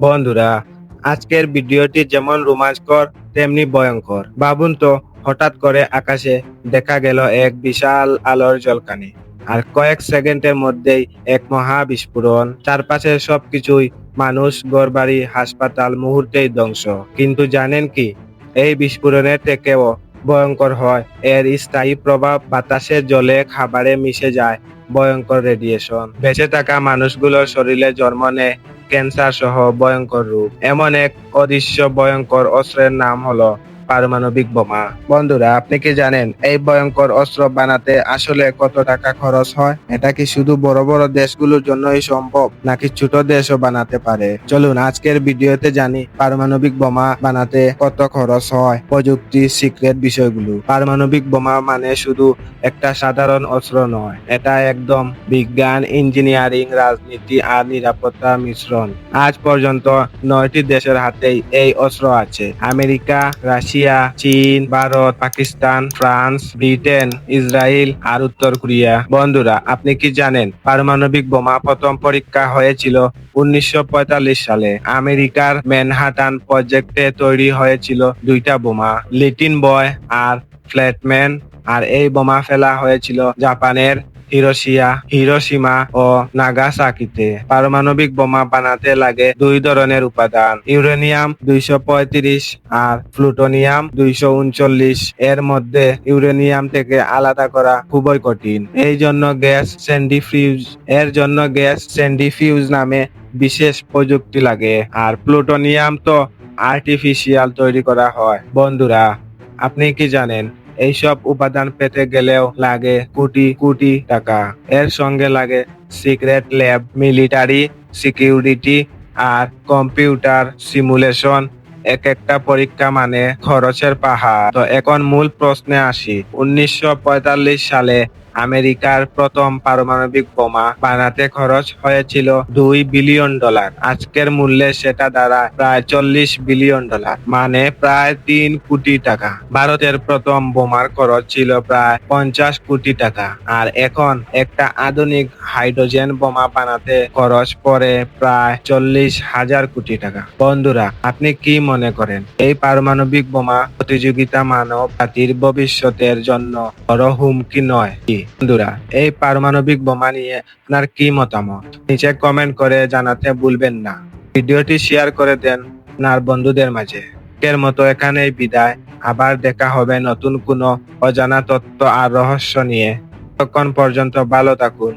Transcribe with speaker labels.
Speaker 1: বন্ধুরা, আজকের ভিডিওটি যেমন রোমাঞ্চকর, তেমনি ভয়ঙ্কর। ভাবুন তো, হঠাৎ করে আকাশে দেখা গেল এক বিশাল আলোর জলকানি। আর কয়েক সেকেন্ডের মধ্যেই এক মহা বিস্ফোরণ। চারপাশের সবকিছুই মানুষ, ঘরবাড়ি, হাসপাতাল মুহূর্তেই ধ্বংস। কিন্তু জানেন কি, এই বিস্ফোরণের থেকেও ভয়ঙ্কর হয়। এর স্থায়ী প্রভাব বাতাসের জলে খাবারে মিশে যায় ভয়ঙ্কর রেডিয়েশন বেঁচে থাকা মানুষগুলোর শরীরে জন্ম নেয় ক্যান্সার সহ ভয়ঙ্কর রূপ। এমন এক অদৃশ্য ভয়ঙ্কর অস্ত্রের নাম হলো পারমাণবিক বোমা। বন্ধুরা, আপনি কি জানেন এই ভয়ঙ্কর অস্ত্র বানাতে আসলে কত টাকা খরচ হয়? এটা কি শুধু বড় বড় দেশগুলোর জন্যই সম্ভব, নাকি ছোট দেশও বানাতে পারে? চলুন আজকের ভিডিওতে জানি পারমাণবিক বোমা বানাতে কত খরচ হয়, প্রযুক্তি, সিক্রেট বিষয়গুলো। পারমাণবিক বোমা মানে শুধু একটা সাধারণ অস্ত্র নয়, এটা একদম বিজ্ঞান, ইঞ্জিনিয়ারিং, রাজনীতি আর নিরাপত্তা মিশ্রণ। আজ পর্যন্ত নয়টি দেশের হাতেই এই অস্ত্র আছে, আমেরিকা, রাশিয়া চীন, Bharat, Pakistan, France, Britain Israel আর উত্তর কোরিয়া। বন্ধুরা, আপনি কি জানেন, পারমাণবিক বোমা প্রথম পরীক্ষা হয়েছিল উনিশশো পঁয়তাল্লিশ সালে। আমেরিকার ম্যানহাটান প্রজেক্টে তৈরি হয়েছিল দুইটা বোমা, লিটিন বয় আর ফ্ল্যাটম্যান। আর এই বোমা ফেলা হয়েছিল জাপানের হিরোশিয়া হিরোসীমা ও নাগাসাকিতে পারমাণবিক বোমা বানাতে লাগে দুই ধরনের উপাদান ইউরেনিয়াম দুইশ পঁয়ত্রিশ আর প্লুটোনিয়াম দুইশো উনচল্লিশ। এর মধ্যে ইউরেনিয়াম থেকে আলাদা করা খুবই কঠিন। এই জন্য গ্যাস সেন্ডিফিউজ এর জন্য গ্যাস সেন্ডিফিউজ নামে বিশেষ প্রযুক্তি লাগে। আর প্লুটোনিয়াম তো আর্টিফিশিয়াল তৈরি করা হয়। বন্ধুরা, আপনি কি জানেন এইসব উপাদান পেতে গেলেও লাগে কোটি কোটি টাকা। এর সঙ্গে লাগে সিক্রেট ল্যাব, মিলিটারি, সিকিউরিটি আর কম্পিউটার সিমুলেশন। এক একটা পরীক্ষা মানে খরচের পাহাড়। তো এখন মূল প্রশ্নে আসি। উনিশশো পঁয়তাল্লিশ সালে আমেরিকার প্রথম পারমাণবিক বোমা বানাতে খরচ হয়েছিল দুই বিলিয়ন ডলার। আজকের মূল্যে সেটা দ্বারা প্রায় চল্লিশ বিলিয়ন ডলার মানে প্রায় তিন কোটি টাকা। ভারতের প্রথম বোমার খরচ ছিল প্রায় পঞ্চাশ কোটি টাকা। আর এখন একটা আধুনিক হাইড্রোজেন বোমা বানাতে খরচ পড়ে প্রায় চল্লিশ হাজার কোটি টাকা। বন্ধুরা, আপনি কি মনে করেন, এই পারমাণবিক বোমা প্রতিযোগিতা মানব জাতির ভবিষ্যতের জন্য বড় হুমকি নয় কি? বন্ধুরা, এই পারমাণবিক বোমা নিয়ে আপনার কি মতামত? নিচে কমেন্ট করে জানাতে ভুলবেন না। ভিডিওটি শেয়ার করে দেন আপনার বন্ধুদের মাঝে। এর মতো এখানেই বিদায়। আবার দেখা হবে নতুন কোনো অজানা তত্ত্ব আর রহস্য নিয়ে। তখন পর্যন্ত ভালো থাকুন।